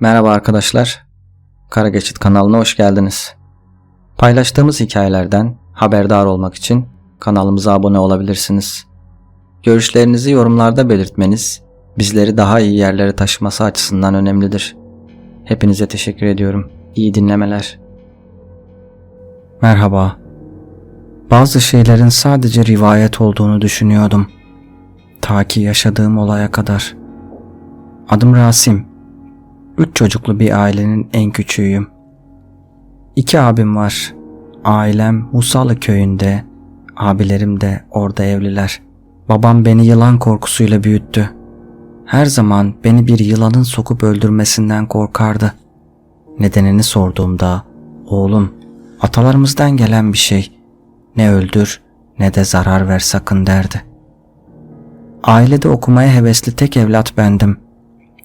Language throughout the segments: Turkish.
Merhaba arkadaşlar. Kara Geçit kanalına hoş geldiniz. Paylaştığımız hikayelerden haberdar olmak için kanalımıza abone olabilirsiniz. Görüşlerinizi yorumlarda belirtmeniz bizleri daha iyi yerlere taşıması açısından önemlidir. Hepinize teşekkür ediyorum. İyi dinlemeler. Merhaba. Bazı şeylerin sadece rivayet olduğunu düşünüyordum. Ta ki yaşadığım olaya kadar. Adım Rasim. Üç çocuklu bir ailenin en küçüğüyüm. İki abim var. Ailem Musalı köyünde, abilerim de orada evliler. Babam beni yılan korkusuyla büyüttü. Her zaman beni bir yılanın sokup öldürmesinden korkardı. Nedenini sorduğumda, oğlum atalarımızdan gelen bir şey, ne öldür ne de zarar ver sakın derdi. Ailede okumaya hevesli tek evlat bendim.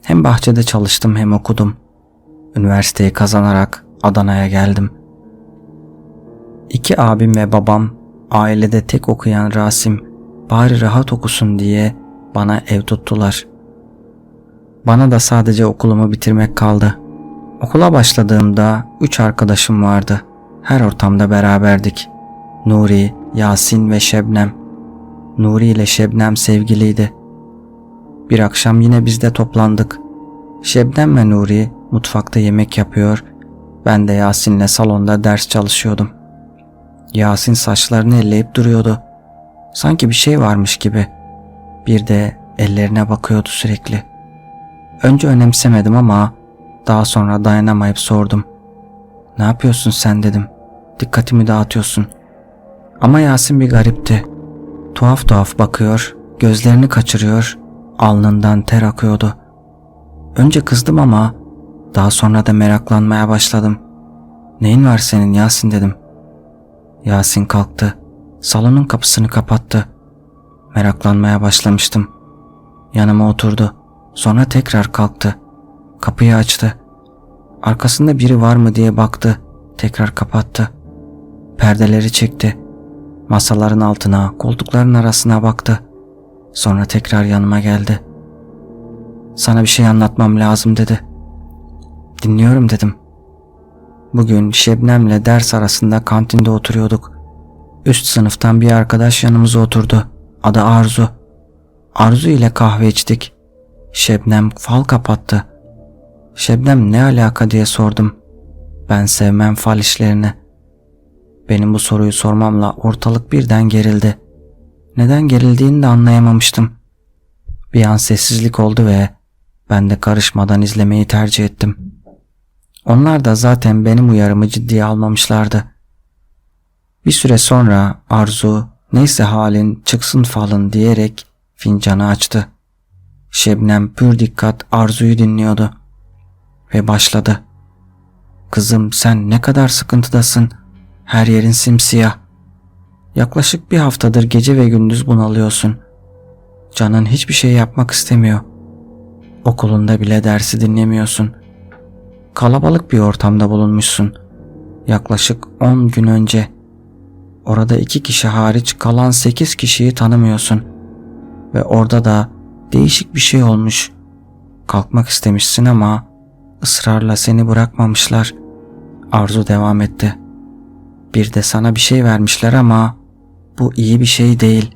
Hem bahçede çalıştım hem okudum. Üniversiteyi kazanarak Adana'ya geldim. İki abim ve babam ailede tek okuyan Rasim bari rahat okusun diye bana ev tuttular. Bana da sadece okulumu bitirmek kaldı. Okula başladığımda üç arkadaşım vardı. Her ortamda beraberdik. Nuri, Yasin ve Şebnem. Nuri ile Şebnem sevgiliydi. Bir akşam yine bizde toplandık. Şebnem ve Nuri mutfakta yemek yapıyor, ben de Yasin'le salonda ders çalışıyordum. Yasin saçlarını elleyip duruyordu. Sanki bir şey varmış gibi. Bir de ellerine bakıyordu sürekli. Önce önemsemedim ama daha sonra dayanamayıp sordum. Ne yapıyorsun sen dedim. Dikkatimi dağıtıyorsun. Ama Yasin bir garipti. Tuhaf tuhaf bakıyor, gözlerini kaçırıyor, alnından ter akıyordu. Önce kızdım ama daha sonra da meraklanmaya başladım. Neyin var senin Yasin dedim. Yasin kalktı. Salonun kapısını kapattı. Meraklanmaya başlamıştım. Yanıma oturdu. Sonra tekrar kalktı. Kapıyı açtı. Arkasında biri var mı diye baktı. Tekrar kapattı. Perdeleri çekti. Masaların altına, koltukların arasına baktı. Sonra tekrar yanıma geldi. Sana bir şey anlatmam lazım dedi. Dinliyorum dedim. Bugün Şebnem'le ders arasında kantinde oturuyorduk. Üst sınıftan bir arkadaş yanımıza oturdu. Adı Arzu. Arzu ile kahve içtik. Şebnem fal kapattı. Şebnem ne alaka diye sordum. Ben sevmem fal işlerini. Benim bu soruyu sormamla ortalık birden gerildi. Neden gerildiğini de anlayamamıştım. Bir an sessizlik oldu ve ben de karışmadan izlemeyi tercih ettim. Onlar da zaten benim uyarımı ciddiye almamışlardı. Bir süre sonra Arzu neyse halin çıksın falın diyerek fincanı açtı. Şebnem pür dikkat Arzu'yu dinliyordu. Ve başladı. Kızım sen ne kadar sıkıntıdasın. Her yerin simsiyah. Yaklaşık bir haftadır gece ve gündüz bunalıyorsun. Canın hiçbir şey yapmak istemiyor. Okulunda bile dersi dinlemiyorsun. Kalabalık bir ortamda bulunmuşsun. Yaklaşık 10 gün önce. Orada iki kişi hariç kalan 8 kişiyi tanımıyorsun. Ve orada da değişik bir şey olmuş. Kalkmak istemişsin ama ısrarla seni bırakmamışlar. Arzu devam etti. Bir de sana bir şey vermişler ama bu iyi bir şey değil.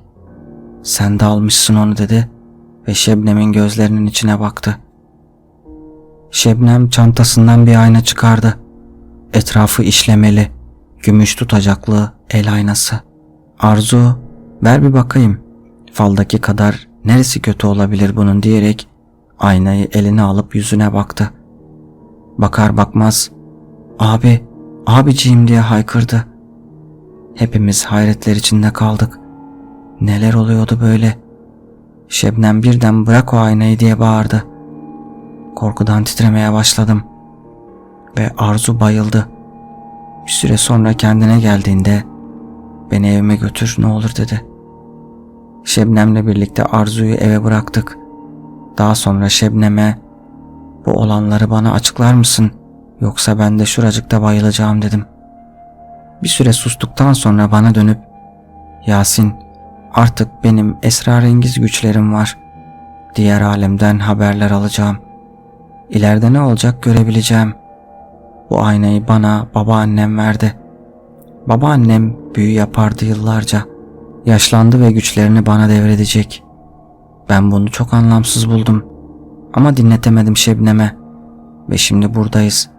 Sen de almışsın onu dedi ve Şebnem'in gözlerinin içine baktı. Şebnem çantasından bir ayna çıkardı. Etrafı işlemeli, gümüş tutacaklı el aynası. Arzu, ver bir bakayım. Faldaki kadar neresi kötü olabilir bunun diyerek aynayı eline alıp yüzüne baktı. Bakar bakmaz, abi, abiciğim diye haykırdı. Hepimiz hayretler içinde kaldık. Neler oluyordu böyle? Şebnem birden bırak o aynayı diye bağırdı. Korkudan titremeye başladım. Ve Arzu bayıldı. Bir süre sonra kendine geldiğinde beni evime götür ne olur dedi. Şebnem'le birlikte Arzu'yu eve bıraktık. Daha sonra Şebnem'e bu olanları bana açıklar mısın yoksa ben de şuracıkta bayılacağım dedim. Bir süre sustuktan sonra bana dönüp Yasin artık benim esrarengiz güçlerim var. Diğer alemden haberler alacağım. İleride ne olacak görebileceğim. Bu aynayı bana babaannem verdi. Babaannem büyü yapardı yıllarca. Yaşlandı ve güçlerini bana devredecek. Ben bunu çok anlamsız buldum. Ama dinletemedim Şebnem'e. Ve şimdi buradayız.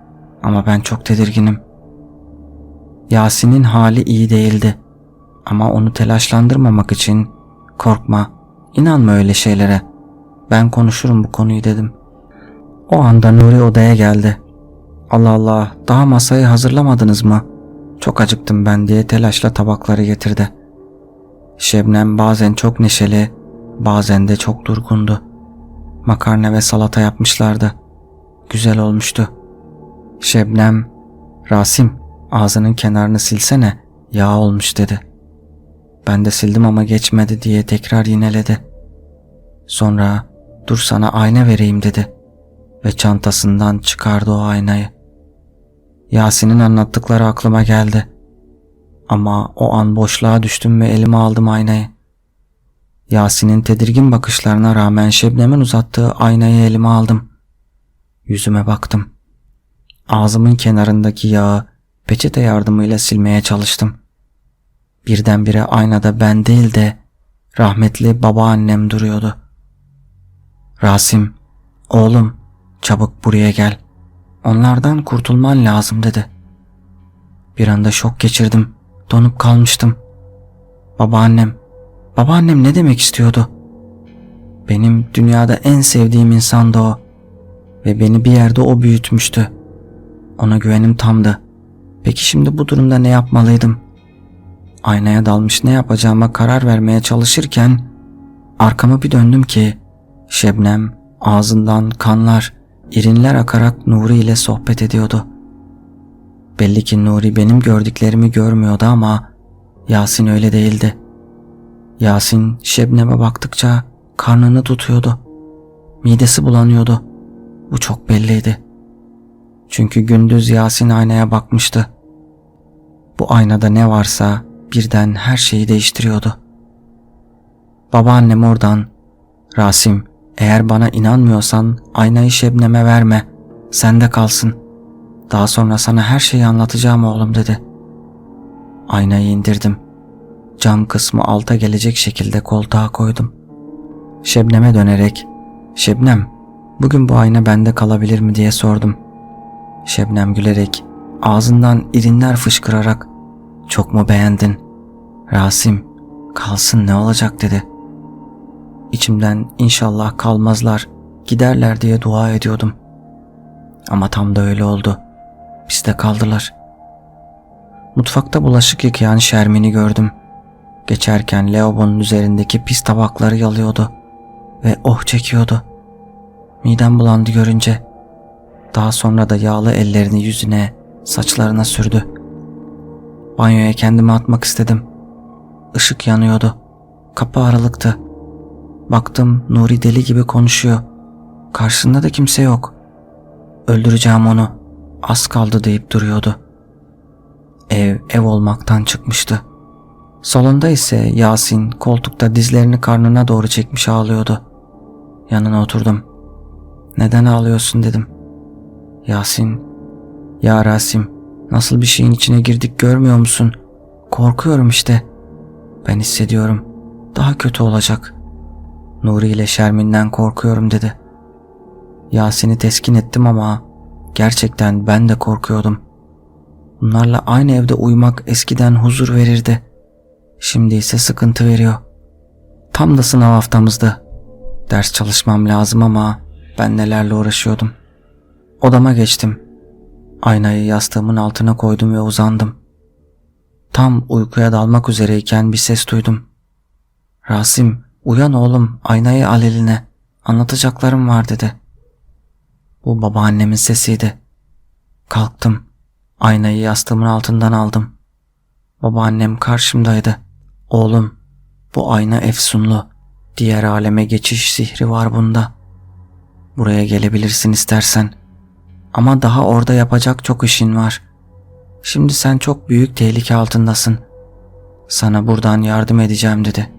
Ama ben çok tedirginim. Yasin'in hali iyi değildi. Ama onu telaşlandırmamak için korkma, inanma öyle şeylere. Ben konuşurum bu konuyu dedim. O anda Nuri odaya geldi. Allah Allah, daha masayı hazırlamadınız mı? Çok acıktım ben diye telaşla tabakları getirdi. Şebnem bazen çok neşeli, bazen de çok durgundu. Makarna ve salata yapmışlardı. Güzel olmuştu. Şebnem, Rasim ağzının kenarını silsene, yağ olmuş dedi. Ben de sildim ama geçmedi diye tekrar yineledi. Sonra dur sana ayna vereyim dedi ve çantasından çıkardı o aynayı. Yasin'in anlattıkları aklıma geldi. Ama o an boşluğa düştüm ve elime aldım aynayı. Yasin'in tedirgin bakışlarına rağmen Şebnem'in uzattığı aynayı elime aldım. Yüzüme baktım. Ağzımın kenarındaki yağı peçete yardımıyla silmeye çalıştım. Birdenbire aynada ben değil de rahmetli babaannem duruyordu. Rasim, oğlum çabuk buraya gel. Onlardan kurtulman lazım dedi. Bir anda şok geçirdim. Donup kalmıştım. Babaannem, babaannem ne demek istiyordu? Benim dünyada en sevdiğim insandı o. Ve beni bir yerde o büyütmüştü. Ona güvenim tamdı. Peki şimdi bu durumda ne yapmalıydım? Aynaya dalmış ne yapacağıma karar vermeye çalışırken arkama bir döndüm ki Şebnem ağzından kanlar, irinler akarak Nuri ile sohbet ediyordu. Belli ki Nuri benim gördüklerimi görmüyordu ama Yasin öyle değildi. Yasin Şebnem'e baktıkça karnını tutuyordu. Midesi bulanıyordu. Bu çok belliydi. Çünkü gündüz Yasin aynaya bakmıştı. Bu aynada ne varsa birden her şeyi değiştiriyordu. Babaannem oradan, Rasim eğer bana inanmıyorsan aynayı Şebnem'e verme, sende kalsın. Daha sonra sana her şeyi anlatacağım oğlum dedi. Aynayı indirdim. Cam kısmı alta gelecek şekilde koltuğa koydum. Şebnem'e dönerek, Şebnem, bugün bu ayna bende kalabilir mi diye sordum. Şebnem gülerek, ağzından irinler fışkırarak, çok mu beğendin? Rasim, kalsın ne olacak dedi. İçimden inşallah kalmazlar, giderler diye dua ediyordum. Ama tam da öyle oldu. Bizde kaldılar. Mutfakta bulaşık yıkayan Şermin'i gördüm. Geçerken lavabonun üzerindeki pis tabakları yalıyordu ve oh çekiyordu. Midem bulandı görünce. Daha sonra da yağlı ellerini yüzüne, saçlarına sürdü. Banyoya kendimi atmak istedim. Işık yanıyordu. Kapı aralıktı. Baktım Nuri deli gibi konuşuyor. Karşısında da kimse yok. Öldüreceğim onu. Az kaldı deyip duruyordu. Ev ev olmaktan çıkmıştı. Salonda ise Yasin koltukta dizlerini karnına doğru çekmiş ağlıyordu. Yanına oturdum. Neden ağlıyorsun dedim. Yasin, ya Rasim nasıl bir şeyin içine girdik görmüyor musun? Korkuyorum işte. Ben hissediyorum. Daha kötü olacak. Nuri ile Şermin'den korkuyorum dedi. Yasin'i teskin ettim ama gerçekten ben de korkuyordum. Bunlarla aynı evde uyumak eskiden huzur verirdi. Şimdi ise sıkıntı veriyor. Tam da sınav haftamızdı. Ders çalışmam lazım ama ben nelerle uğraşıyordum. Odama geçtim. Aynayı yastığımın altına koydum ve uzandım. Tam uykuya dalmak üzereyken bir ses duydum. Rasim, uyan oğlum, aynayı al eline. Anlatacaklarım var dedi. Bu babaannemin sesiydi. Kalktım. Aynayı yastığımın altından aldım. Babaannem karşımdaydı. Oğlum, bu ayna efsunlu. Diğer aleme geçiş sihri var bunda. Buraya gelebilirsin istersen. Ama daha orada yapacak çok işin var. Şimdi sen çok büyük tehlike altındasın. Sana buradan yardım edeceğim dedi.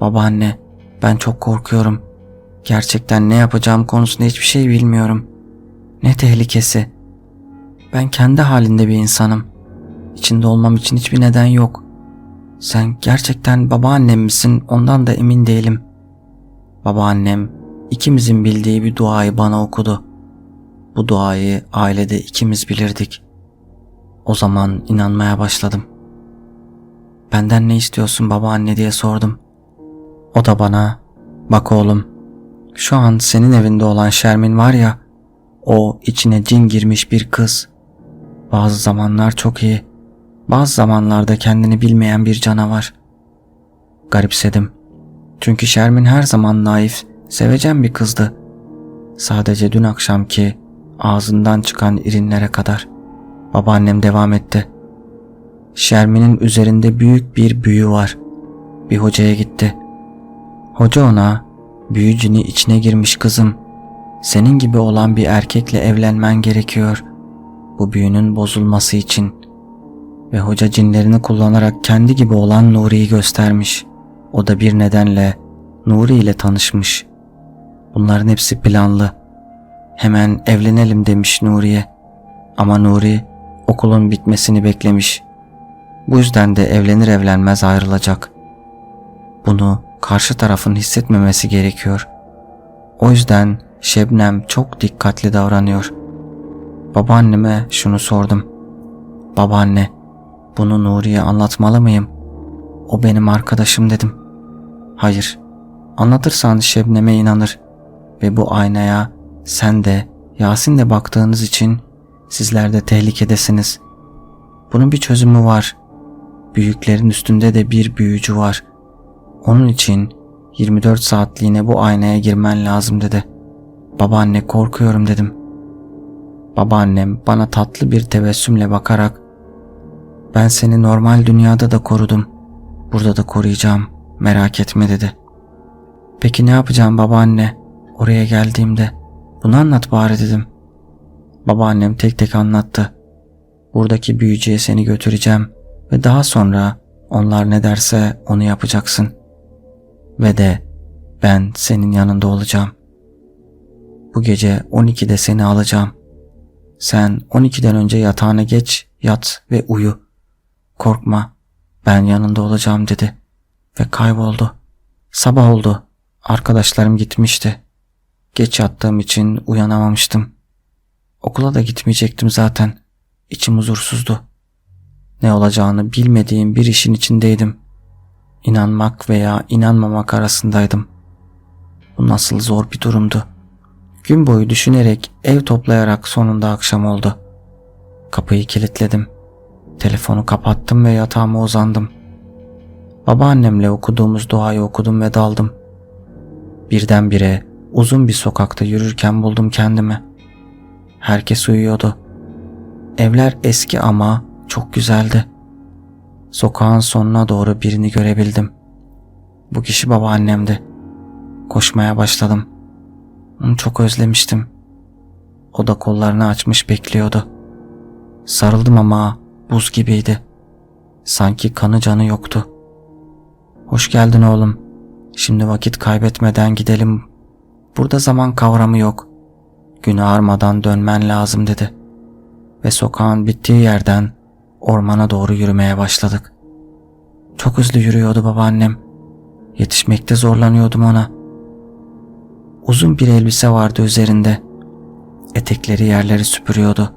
Babaanne, ben çok korkuyorum. Gerçekten ne yapacağım konusunda hiçbir şey bilmiyorum. Ne tehlikesi. Ben kendi halinde bir insanım. İçinde olmam için hiçbir neden yok. Sen gerçekten babaannem misin ondan da emin değilim. Babaannem ikimizin bildiği bir duayı bana okudu. Bu duayı ailede ikimiz bilirdik. O zaman inanmaya başladım. Benden ne istiyorsun babaanne diye sordum. O da bana bak oğlum şu an senin evinde olan Şermin var ya o içine cin girmiş bir kız. Bazı zamanlar çok iyi. Bazı zamanlarda kendini bilmeyen bir canavar. Garipsedim. Çünkü Şermin her zaman naif, sevecen bir kızdı. Sadece dün akşamki ağzından çıkan irinlere kadar. Babaannem devam etti. Şermin'in üzerinde büyük bir büyü var. Bir hocaya gitti. Hoca ona, büyü cini içine girmiş kızım. Senin gibi olan bir erkekle evlenmen gerekiyor. Bu büyünün bozulması için. Ve hoca cinlerini kullanarak kendi gibi olan Nuri'yi göstermiş. O da bir nedenle Nuri ile tanışmış. Bunların hepsi planlı. Hemen evlenelim demiş Nuri'ye. Ama Nuri okulun bitmesini beklemiş. Bu yüzden de evlenir evlenmez ayrılacak. Bunu karşı tarafın hissetmemesi gerekiyor. O yüzden Şebnem çok dikkatli davranıyor. Babaanneme şunu sordum. Babaanne, bunu Nuri'ye anlatmalı mıyım? O benim arkadaşım dedim. Hayır, anlatırsan Şebnem'e inanır ve bu aynaya sen de Yasin de baktığınız için sizler de tehlikedesiniz. Bunun bir çözümü var. Büyüklerin üstünde de bir büyücü var. Onun için 24 saatliğine bu aynaya girmen lazım dedi. Babaanne korkuyorum dedim. Babaannem bana tatlı bir tebessümle bakarak ben seni normal dünyada da korudum. Burada da koruyacağım. Merak etme dedi. Peki ne yapacağım babaanne? Oraya geldiğimde bunu anlat bari dedim. Babaannem tek tek anlattı. Buradaki büyücüye seni götüreceğim ve daha sonra onlar ne derse onu yapacaksın. Ve de ben senin yanında olacağım. Bu gece 12'de seni alacağım. Sen 12'den önce yatağına geç, yat ve uyu. Korkma, ben yanında olacağım dedi ve kayboldu. Sabah oldu. Arkadaşlarım gitmişti. Geç yattığım için uyanamamıştım. Okula da gitmeyecektim zaten. İçim huzursuzdu. Ne olacağını bilmediğim bir işin içindeydim. İnanmak veya inanmamak arasındaydım. Bu nasıl zor bir durumdu. Gün boyu düşünerek, ev toplayarak sonunda akşam oldu. Kapıyı kilitledim. Telefonu kapattım ve yatağıma uzandım. Babaannemle okuduğumuz duayı okudum ve daldım. Birdenbire uzun bir sokakta yürürken buldum kendimi. Herkes uyuyordu. Evler eski ama çok güzeldi. Sokağın sonuna doğru birini görebildim. Bu kişi babaannemdi. Koşmaya başladım. Onu çok özlemiştim. O da kollarını açmış bekliyordu. Sarıldım ama buz gibiydi. Sanki kanı canı yoktu. Hoş geldin oğlum. Şimdi vakit kaybetmeden gidelim. Burada zaman kavramı yok. Gün ağarmadan dönmen lazım dedi. Ve sokağın bittiği yerden ormana doğru yürümeye başladık. Çok hızlı yürüyordu babaannem. Yetişmekte zorlanıyordum ona. Uzun bir elbise vardı üzerinde. Etekleri yerleri süpürüyordu.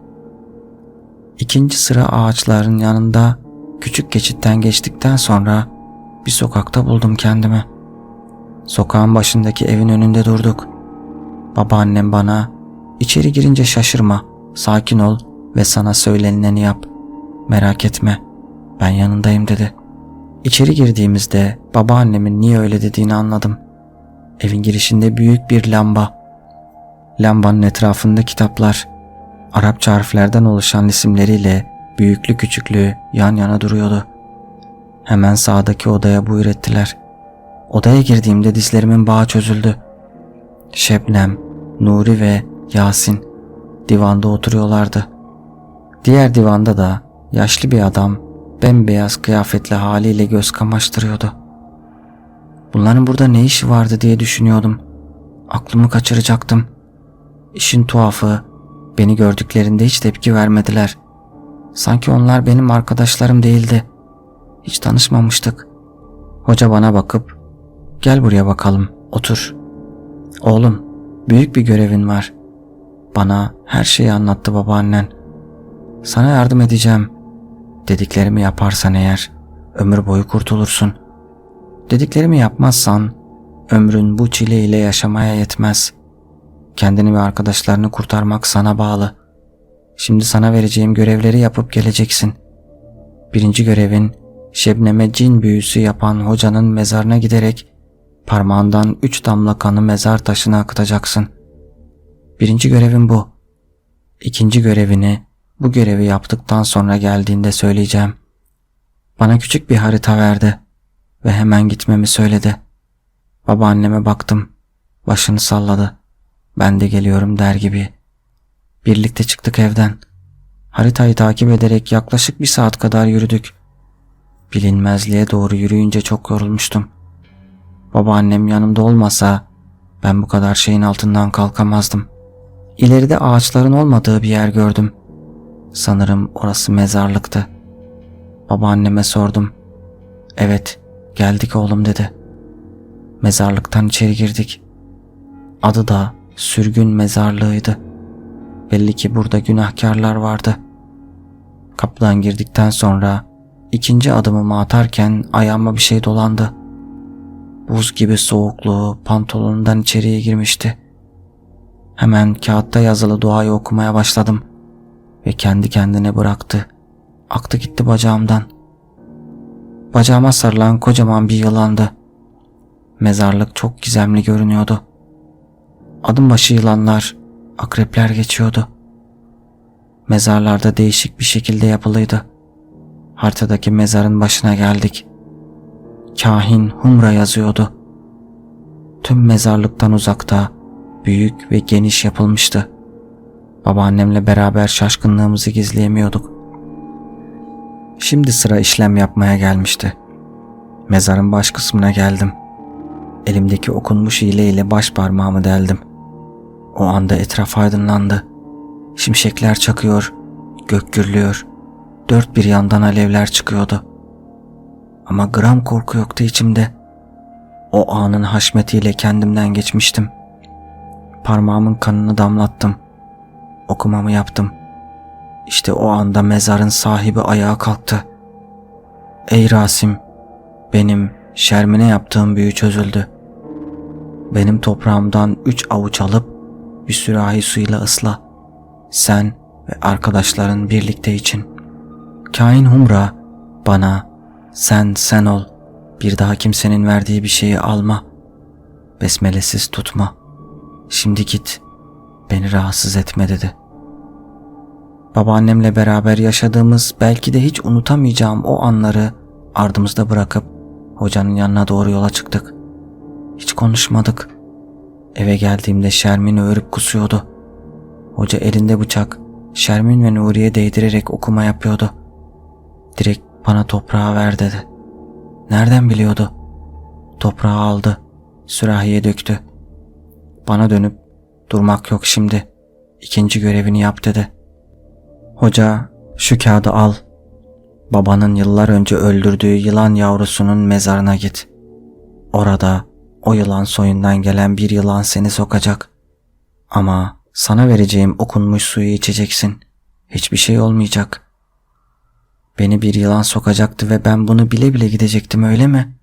İkinci sıra ağaçların yanında küçük geçitten geçtikten sonra bir sokakta buldum kendimi. Sokağın başındaki evin önünde durduk. Babaannem bana içeri girince şaşırma, sakin ol ve sana söylenileni yap. Merak etme, ben yanındayım dedi. İçeri girdiğimizde babaannemin niye öyle dediğini anladım. Evin girişinde büyük bir lamba. Lambanın etrafında kitaplar, Arapça harflerden oluşan isimleriyle büyüklü küçüklü yan yana duruyordu. Hemen sağdaki odaya buyur ettiler. Odaya girdiğimde dizlerimin bağı çözüldü. Şebnem, Nuri ve Yasin divanda oturuyorlardı. Diğer divanda da yaşlı bir adam bembeyaz kıyafetli haliyle göz kamaştırıyordu. Bunların burada ne işi vardı diye düşünüyordum. Aklımı kaçıracaktım. İşin tuhafı beni gördüklerinde hiç tepki vermediler. Sanki onlar benim arkadaşlarım değildi. Hiç tanışmamıştık. Hoca bana bakıp gel buraya bakalım otur. Oğlum büyük bir görevin var. Bana her şeyi anlattı babaannen. Sana yardım edeceğim. Dediklerimi yaparsan eğer ömür boyu kurtulursun. Dediklerimi yapmazsan ömrün bu çile ile yaşamaya yetmez. Kendini ve arkadaşlarını kurtarmak sana bağlı. Şimdi sana vereceğim görevleri yapıp geleceksin. Birinci görevin Şebnem'e cin büyüsü yapan hocanın mezarına giderek parmağından üç damla kanı mezar taşına akıtacaksın. Birinci görevin bu. İkinci görevini bu görevi yaptıktan sonra geldiğinde söyleyeceğim. Bana küçük bir harita verdi ve hemen gitmemi söyledi. Babaanneme baktım. Başını salladı. Ben de geliyorum der gibi. Birlikte çıktık evden. Haritayı takip ederek yaklaşık bir saat kadar yürüdük. Bilinmezliğe doğru yürüyünce çok yorulmuştum. Babaannem yanımda olmasa ben bu kadar şeyin altından kalkamazdım. İleride ağaçların olmadığı bir yer gördüm. Sanırım orası mezarlıktı. Babaanneme sordum. Evet, geldik oğlum dedi. Mezarlıktan içeri girdik. Adı da sürgün mezarlığıydı. Belli ki burada günahkarlar vardı. Kapıdan girdikten sonra ikinci adımımı atarken ayağıma bir şey dolandı. Buz gibi soğukluğu pantolonundan içeriye girmişti. Hemen kağıtta yazılı duayı okumaya başladım ve kendi kendine bıraktı. Aktı gitti bacağımdan. Bacağıma sarılan kocaman bir yılandı. Mezarlık çok gizemli görünüyordu. Adım başı yılanlar, akrepler geçiyordu. Mezarlarda değişik bir şekilde yapılıydı. Haritadaki mezarın başına geldik. Kahin Humra yazıyordu. Tüm mezarlıktan uzakta, büyük ve geniş yapılmıştı. Babaannemle beraber şaşkınlığımızı gizleyemiyorduk. Şimdi sıra işlem yapmaya gelmişti. Mezarın baş kısmına geldim. Elimdeki okunmuş iğne ile baş parmağımı deldim. O anda etraf aydınlandı. Şimşekler çakıyor, gök gürlüyor. Dört bir yandan alevler çıkıyordu. Ama gram korku yoktu içimde. O anın haşmetiyle kendimden geçmiştim. Parmağımın kanını damlattım. Okumamı yaptım. İşte o anda mezarın sahibi ayağa kalktı. Ey Rasim, benim şermine yaptığım büyü çözüldü. Benim toprağımdan üç avuç alıp bir sürahi suyla ısla. Sen ve arkadaşların birlikte için. Kain Humra bana sen sen ol. Bir daha kimsenin verdiği bir şeyi alma. Besmelesiz tutma. Şimdi git. Beni rahatsız etme dedi. Babaannemle beraber yaşadığımız belki de hiç unutamayacağım o anları ardımızda bırakıp hocanın yanına doğru yola çıktık. Hiç konuşmadık. Eve geldiğimde Şermin örüp kusuyordu. Hoca elinde bıçak Şermin ve Nuriye değdirerek okuma yapıyordu. Direkt bana toprağı ver dedi. Nereden biliyordu? Toprağı aldı. Sürahiye döktü. Bana dönüp durmak yok şimdi. İkinci görevini yap dedi. Hoca şu kağıdı al. Babanın yıllar önce öldürdüğü yılan yavrusunun mezarına git. Orada o yılan soyundan gelen bir yılan seni sokacak. Ama sana vereceğim okunmuş suyu içeceksin. Hiçbir şey olmayacak. Beni bir yılan sokacaktı ve ben bunu bile bile gidecektim öyle mi?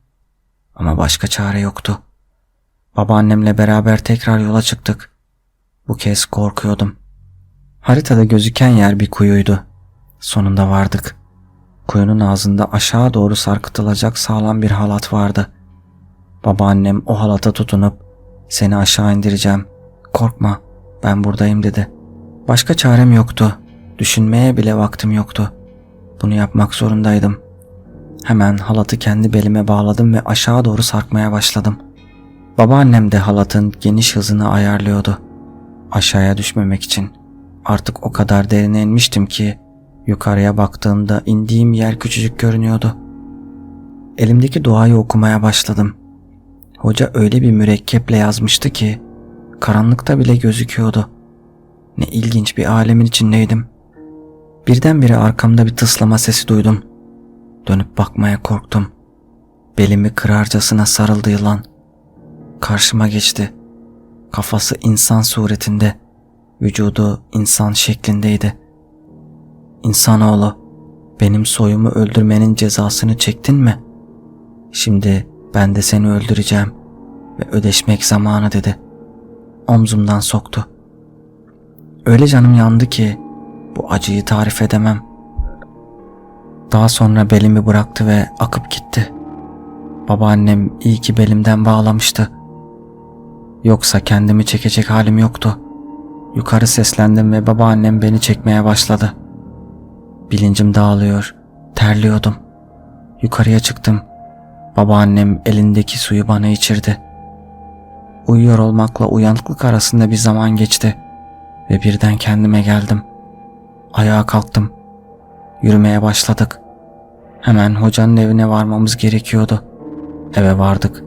Ama başka çare yoktu. Babaannemle beraber tekrar yola çıktık. Bu kez korkuyordum. Haritada gözüken yer bir kuyuydu. Sonunda vardık. Kuyunun ağzında aşağı doğru sarkıtılacak sağlam bir halat vardı. Babaannem o halata tutunup seni aşağı indireceğim. Korkma ben buradayım dedi. Başka çarem yoktu. Düşünmeye bile vaktim yoktu. Bunu yapmak zorundaydım. Hemen halatı kendi belime bağladım ve aşağı doğru sarkmaya başladım. Babaannem de halatın geniş hızını ayarlıyordu. Aşağıya düşmemek için. Artık o kadar derine inmiştim ki yukarıya baktığımda indiğim yer küçücük görünüyordu. Elimdeki duayı okumaya başladım. Hoca öyle bir mürekkeple yazmıştı ki karanlıkta bile gözüküyordu. Ne ilginç bir alemin içindeydim. Birdenbire arkamda bir tıslama sesi duydum. Dönüp bakmaya korktum. Belimi kırarcasına sarıldı yılan. Karşıma geçti. Kafası insan suretinde, vücudu insan şeklindeydi. İnsanoğlu, benim soyumu öldürmenin cezasını çektin mi? Şimdi ben de seni öldüreceğim ve ödeşmek zamanı dedi. Omzumdan soktu. Öyle canım yandı ki bu acıyı tarif edemem. Daha sonra belimi bıraktı ve akıp gitti. Babaannem iyi ki belimden bağlamıştı. Yoksa kendimi çekecek halim yoktu. Yukarı seslendim ve babaannem beni çekmeye başladı. Bilincim dağılıyor, terliyordum. Yukarıya çıktım. Babaannem elindeki suyu bana içirdi. Uyuyor olmakla uyanıklık arasında bir zaman geçti ve birden kendime geldim. Ayağa kalktım. Yürümeye başladık. Hemen hocanın evine varmamız gerekiyordu. Eve vardık.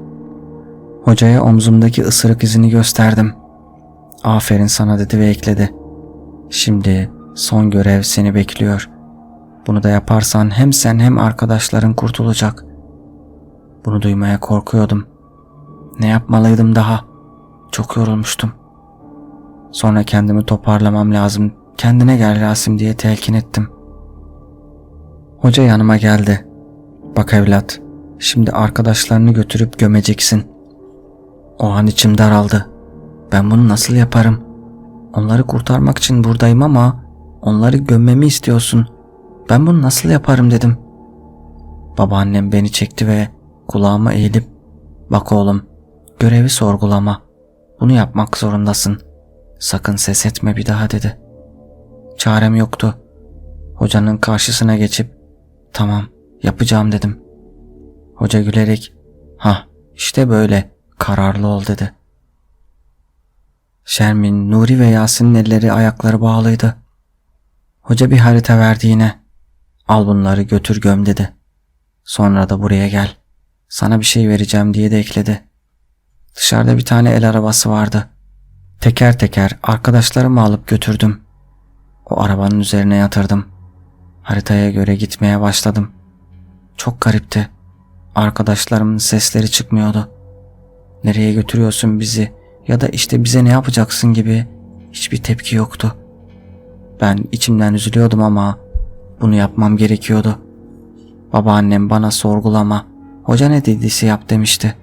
Hocaya omzumdaki ısırık izini gösterdim. Aferin sana dedi ve ekledi. Şimdi son görev seni bekliyor. Bunu da yaparsan hem sen hem arkadaşların kurtulacak. Bunu duymaya korkuyordum. Ne yapmalıydım daha? Çok yorulmuştum. Sonra kendimi toparlamam lazım. Kendine gel Rasim diye telkin ettim. Hoca yanıma geldi. Bak evlat, şimdi arkadaşlarını götürüp gömeceksin. O an içim daraldı. Ben bunu nasıl yaparım? Onları kurtarmak için buradayım ama onları gömmemi istiyorsun. Ben bunu nasıl yaparım dedim. Babaannem beni çekti ve kulağıma eğilip bak oğlum görevi sorgulama. Bunu yapmak zorundasın. Sakın ses etme bir daha dedi. Çarem yoktu. Hocanın karşısına geçip tamam yapacağım dedim. Hoca gülerek ha işte böyle kararlı ol dedi. Şermin, Nuri ve Yasin'in elleri ayakları bağlıydı. Hoca bir harita verdi yine. Al bunları götür göm dedi. Sonra da buraya gel. Sana bir şey vereceğim diye de ekledi. Dışarıda bir tane el arabası vardı. Teker teker arkadaşlarımı alıp götürdüm. O arabanın üzerine yatırdım. Haritaya göre gitmeye başladım. Çok garipti. Arkadaşlarımın sesleri çıkmıyordu. Nereye götürüyorsun bizi ya da işte bize ne yapacaksın gibi hiçbir tepki yoktu. Ben içimden üzülüyordum ama bunu yapmam gerekiyordu. Babaannem bana sorgulama, hoca ne dediyse yap demişti.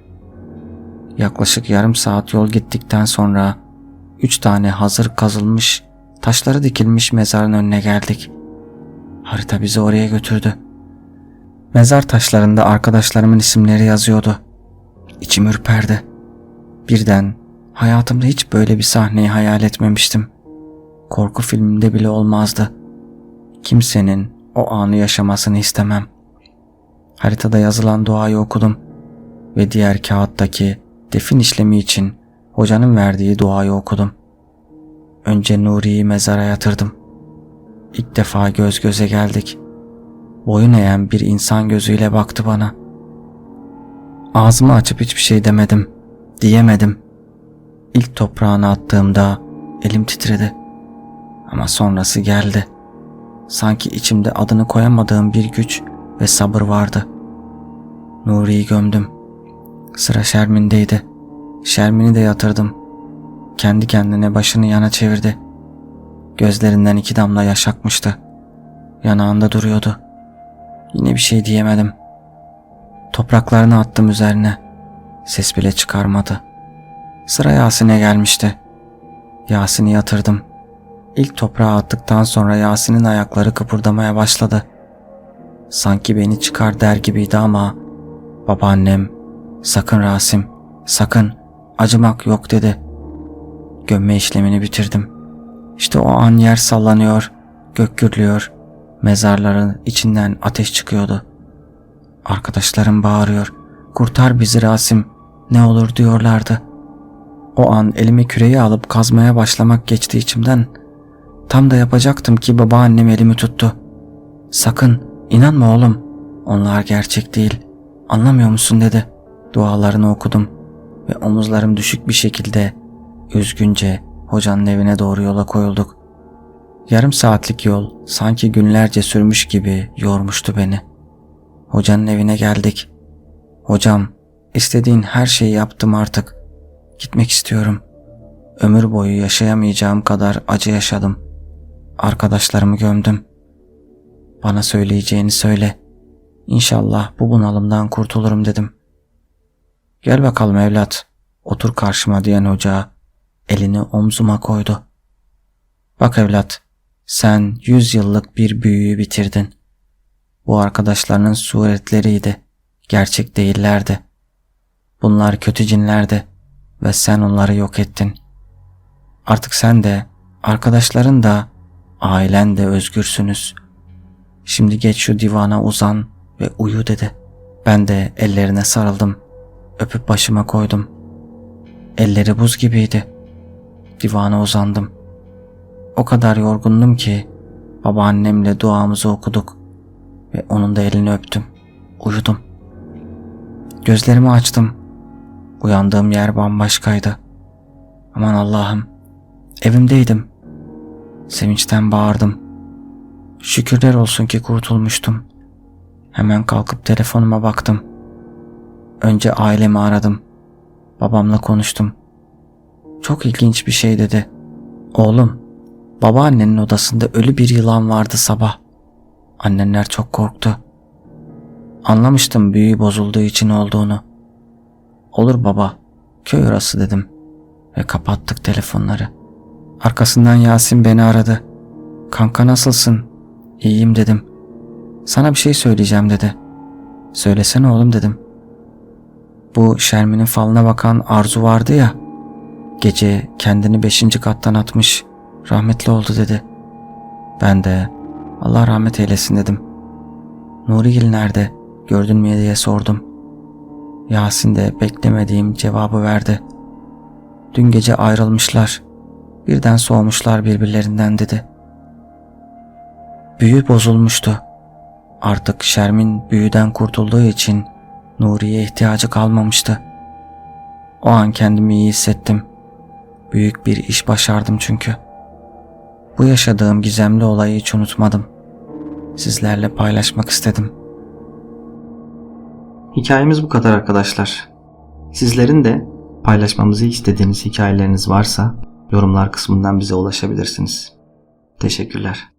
Yaklaşık yarım saat yol gittikten sonra üç tane hazır kazılmış, taşları dikilmiş mezarın önüne geldik. Harita bizi oraya götürdü. Mezar taşlarında arkadaşlarımın isimleri yazıyordu. İçim ürperdi. Birden hayatımda hiç böyle bir sahneyi hayal etmemiştim. Korku filminde bile olmazdı. Kimsenin o anı yaşamasını istemem. Haritada yazılan duayı okudum ve diğer kağıttaki defin işlemi için hocanın verdiği duayı okudum. Önce Nuri'yi mezara yatırdım. İlk defa göz göze geldik. Boyun eğen bir insan gözüyle baktı bana. Ağzımı açıp hiçbir şey demedim. Diyemedim. İlk toprağına attığımda elim titredi. Ama sonrası geldi. Sanki içimde adını koyamadığım bir güç ve sabır vardı. Nuri'yi gömdüm. Sıra Şermin'deydi. Şermin'i de yatırdım. Kendi kendine başını yana çevirdi. Gözlerinden iki damla yaş akmıştı. Yanağında duruyordu. Yine bir şey diyemedim. Topraklarını attım üzerine. Ses bile çıkarmadı. Sıra Yasin'e gelmişti. Yasin'i yatırdım. İlk toprağa attıktan sonra Yasin'in ayakları kıpırdamaya başladı. Sanki beni çıkar der gibiydi ama babaannem sakın Rasim sakın acımak yok dedi. Gömme işlemini bitirdim. İşte o an yer sallanıyor, gök gürlüyor, mezarların içinden ateş çıkıyordu. Arkadaşlarım bağırıyor, kurtar bizi Rasim, ne olur diyorlardı. O an elimi küreği alıp kazmaya başlamak geçti içimden. Tam da yapacaktım ki babaannem elimi tuttu. Sakın inanma oğlum, onlar gerçek değil, anlamıyor musun dedi. Dualarını okudum ve omuzlarım düşük bir şekilde üzgünce hocanın evine doğru yola koyulduk. Yarım saatlik yol sanki günlerce sürmüş gibi yormuştu beni. Hocanın evine geldik. Hocam, istediğin her şeyi yaptım artık. Gitmek istiyorum. Ömür boyu yaşayamayacağım kadar acı yaşadım. Arkadaşlarımı gömdüm. Bana söyleyeceğini söyle. İnşallah bu bunalımdan kurtulurum dedim. Gel bakalım evlat. Otur karşıma diyen hoca elini omzuma koydu. Bak evlat, sen yüz yıllık bir büyüyü bitirdin. Bu arkadaşlarının suretleriydi, gerçek değillerdi. Bunlar kötü cinlerdi ve sen onları yok ettin. Artık sen de, arkadaşların da, ailen de özgürsünüz. Şimdi geç şu divana uzan ve uyu dedi. Ben de ellerine sarıldım. Öpüp başıma koydum. Elleri buz gibiydi. Divana uzandım. O kadar yorgundum ki babaannemle duamızı okuduk ve onun da elini öptüm. Uyudum. Gözlerimi açtım. Uyandığım yer bambaşkaydı. Aman Allah'ım. Evimdeydim. Sevinçten bağırdım. Şükürler olsun ki kurtulmuştum. Hemen kalkıp telefonuma baktım. Önce ailemi aradım. Babamla konuştum. Çok ilginç bir şey dedi. Oğlum, babaannenin odasında ölü bir yılan vardı sabah. Annenler çok korktu. Anlamıştım büyü bozulduğu için olduğunu. Olur baba, köy orası dedim ve kapattık telefonları. Arkasından Yasin beni aradı. Kanka nasılsın? İyiyim dedim. Sana bir şey söyleyeceğim dedi. Söylesene oğlum dedim. Bu Şermin'in falına bakan Arzu vardı ya. Gece kendini beşinci kattan atmış. Rahmetli oldu dedi. Ben de Allah rahmet eylesin dedim. Nurigil nerede? Gördün mü diye sordum. Yasin de beklemediğim cevabı verdi. Dün gece ayrılmışlar. Birden soğumuşlar birbirlerinden dedi. Büyü bozulmuştu. Artık Şermin büyüden kurtulduğu için Nuri'ye ihtiyacı kalmamıştı. O an kendimi iyi hissettim. Büyük bir iş başardım çünkü. Bu yaşadığım gizemli olayı hiç unutmadım. Sizlerle paylaşmak istedim. Hikayemiz bu kadar arkadaşlar. Sizlerin de paylaşmamızı istediğiniz hikayeleriniz varsa yorumlar kısmından bize ulaşabilirsiniz. Teşekkürler.